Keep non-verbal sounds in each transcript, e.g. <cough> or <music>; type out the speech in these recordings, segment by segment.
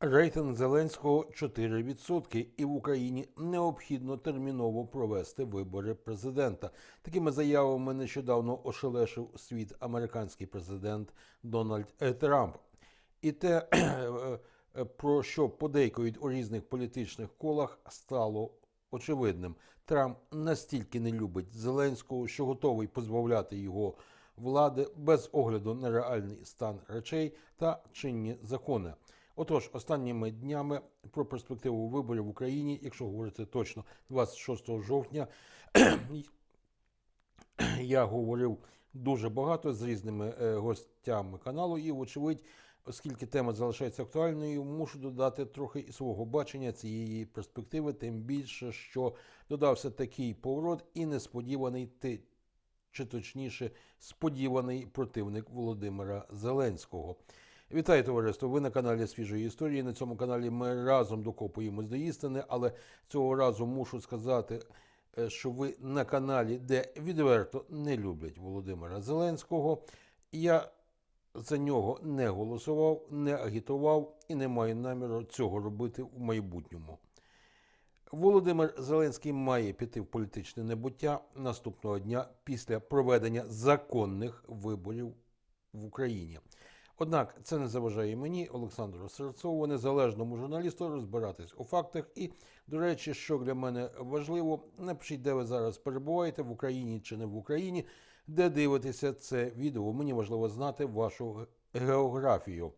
Рейтинг Зеленського 4%, і в Україні необхідно терміново провести вибори президента. Такими заявами нещодавно ошелешив світ американський президент Дональд Е. Трамп. І те, <clears throat> про що подейкують у різних політичних колах, стало очевидним. Трамп настільки не любить Зеленського, що готовий позбавляти його влади без огляду на реальний стан речей та чинні закони. Отож, останніми днями про перспективу виборів в Україні, якщо говорити точно, 26 жовтня, <clears throat> я говорив дуже багато з різними е, гостями каналу, і, вочевидь, оскільки тема залишається актуальною, мушу додати трохи і свого бачення цієї перспективи, тим більше, що додався такий поворот і несподіваний ти. Чи точніше, сподіваний противник Володимира Зеленського. Вітаю товариство! Ви на каналі Свіжої історії. На цьому каналі ми разом докопуємось до істини, але цього разу мушу сказати, е, що ви на каналі, де відверто не люблять Володимира Зеленського. Я за нього не голосував, не агітував і не маю наміру цього робити в майбутньому. Володимир Зеленський має піти в політичне небуття наступного дня після проведення законних виборів в Україні. Однак це не заважає мені, Олександру Серцову, незалежному журналісту, розбиратись у фактах. І, до речі, що для мене важливо, напишіть, де ви зараз перебуваєте, в Україні чи не в Україні, де дивитеся це відео. Мені важливо знати вашу географію.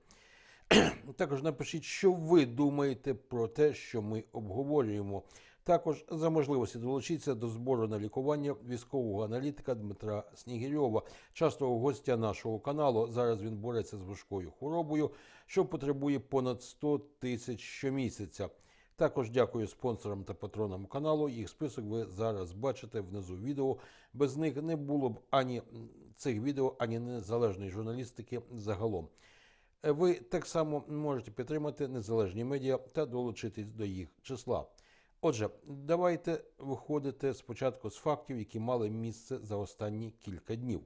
Також напишіть, що ви думаєте про те, що ми обговорюємо. Також за можливості долучитися до збору на лікування військового аналітика Дмитра Снігирьова, частого гостя нашого каналу. Зараз він бореться з важкою хворобою, що потребує понад 100 тисяч щомісяця. Також дякую спонсорам та патронам каналу. Їх список ви зараз бачите внизу відео. Без них не було б ані цих відео, ані незалежної журналістики загалом. Ви так само можете підтримати незалежні медіа та долучитись до їх числа. Отже, давайте виходити спочатку з фактів, які мали місце за останні кілька днів.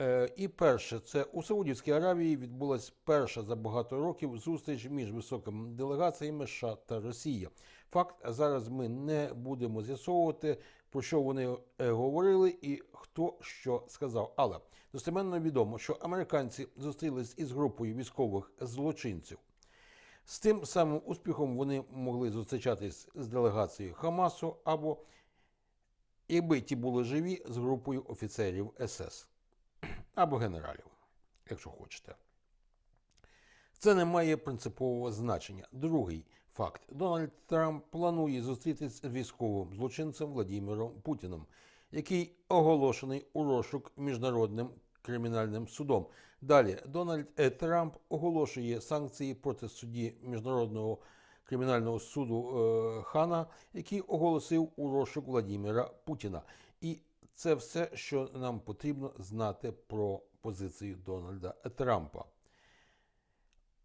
Е, І перше, це у Саудівській Аравії відбулася перша за багато років зустріч між високими делегаціями США та Росії. Факт зараз ми не будемо з'ясовувати, про що вони е, говорили і хто що сказав. Але достеменно відомо, що американці зустрілись із групою військових злочинців. З тим самим успіхом вони могли зустрічатись з делегацією Хамасу або, якби ті були живі, з групою офіцерів СС або генералів, якщо хочете. Це не має принципового значення. Другий факт: Дональд Трамп планує зустрітися з військовим злочинцем Владимиром Путіним, який оголошений у розшук міжнародним кримінальним судом. Далі Дональд Е. Трамп оголошує санкції проти судді міжнародного кримінального суду е, Хана, який оголосив у розшук Владимира Путіна. І це все, що нам потрібно знати про позицію Дональда Трампа.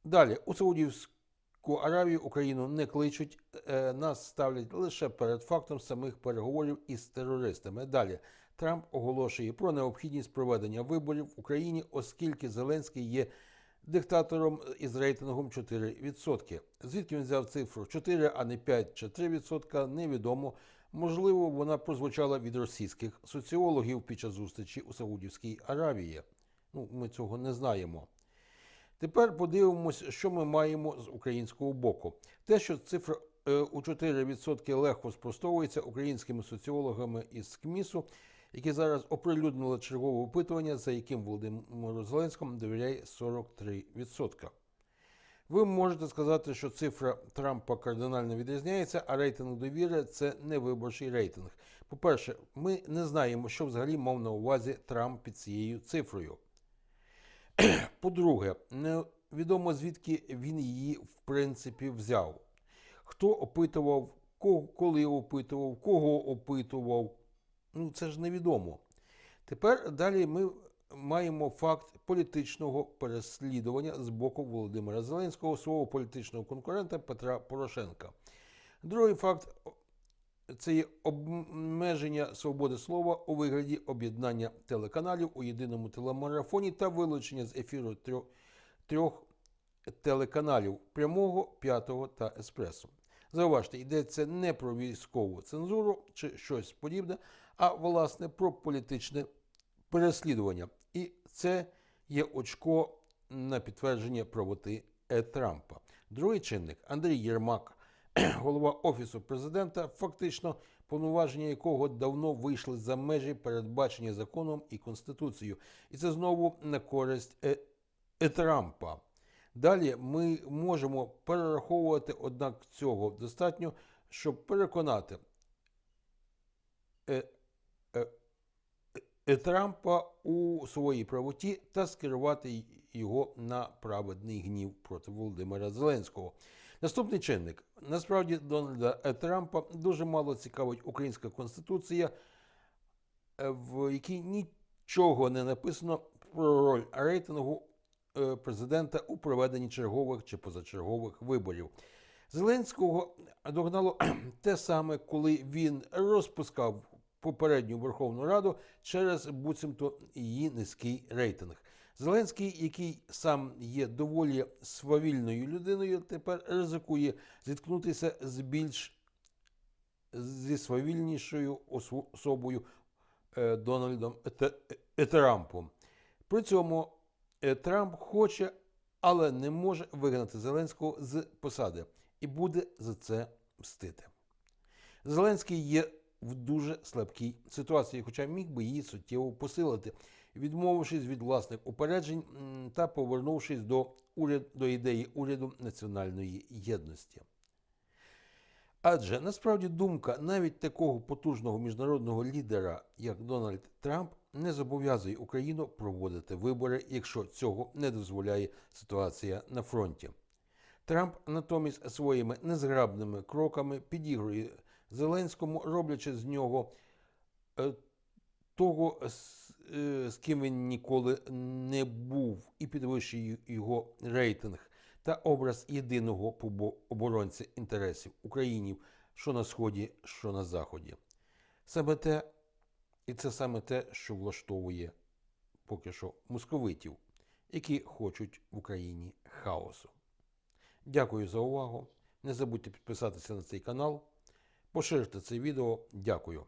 Далі у Саудівську Аравію Україну не кличуть, е, нас ставлять лише перед фактом самих переговорів із терористами. Далі Трамп оголошує про необхідність проведення виборів в Україні, оскільки Зеленський є диктатором із рейтингом 4%. Звідки він взяв цифру 4, а не 5 чи 3%, невідомо. Можливо, вона прозвучала від російських соціологів під час зустрічі у Саудівській Аравії. Ну, ми цього не знаємо. Тепер подивимося, що ми маємо з українського боку. Те, що цифра е, у 4% легко спростовується українськими соціологами із КМІСу, які зараз оприлюднили чергове опитування, за яким Володимиру Зеленському довіряє 43%. Ви можете сказати, що цифра Трампа кардинально відрізняється, а рейтинг довіри це не виборчий рейтинг. По-перше, ми не знаємо, що взагалі мав на увазі Трамп під цією цифрою. <clears throat> По-друге, невідомо звідки він її в принципі взяв. Хто опитував, коли опитував, кого опитував. Ну, це ж невідомо. Тепер далі ми маємо факт політичного переслідування з боку Володимира Зеленського, свого політичного конкурента Петра Порошенка. Другий факт це є обмеження свободи слова у вигляді об'єднання телеканалів у єдиному телемарафоні та вилучення з ефіру трьох, трьох телеканалів прямого, п'ятого та еспресо. Зауважте, йдеться не про військову цензуру чи щось подібне, а власне про політичне переслідування. І це є очко на підтвердження правоти Е. Трампа. Другий чинник Андрій Єрмак, <clears throat> голова офісу президента, фактично повноваження якого давно вийшли за межі передбачені законом і конституцією, і це знову на користь Е. Е. Трампа. Далі ми можемо перераховувати, однак цього достатньо, щоб переконати е, Трампа у своїй правоті та скерувати його на праведний гнів проти Володимира Зеленського. Наступний чинник. Насправді Дональда. Трампа дуже мало цікавить українська конституція, е, в якій нічого не написано про роль рейтингу е, президента у проведенні чергових чи позачергових виборів. Зеленського догнало <clears throat> те саме, коли він розпускав попередню Верховну Раду через буцімто її низький рейтинг. Зеленський, який сам є доволі свавільною людиною, тепер ризикує зіткнутися з більш зі свавільнішою особою е, Дональдом Е- Трампом. При цьому е, Трамп хоче, але не може вигнати Зеленського з посади і буде за це мстити. Зеленський є в дуже слабкій ситуації, хоча міг би її суттєво посилити, відмовившись від власних упереджень та повернувшись до, уряд, до ідеї уряду національної єдності. Адже насправді думка навіть такого потужного міжнародного лідера, як Дональд Трамп, не зобов'язує Україну проводити вибори, якщо цього не дозволяє ситуація на фронті. Трамп натомість своїми незграбними кроками підігрує Зеленському, роблячи з нього е, того, з, е, ким він ніколи не був, і підвищує його рейтинг та образ єдиного оборонця інтересів українів, що на сході, що на заході. Саме те, і це саме те, що влаштовує поки що московитів, які хочуть в Україні хаосу. Дякую за увагу. Не забудьте підписатися на цей канал, поширте це відео. Дякую.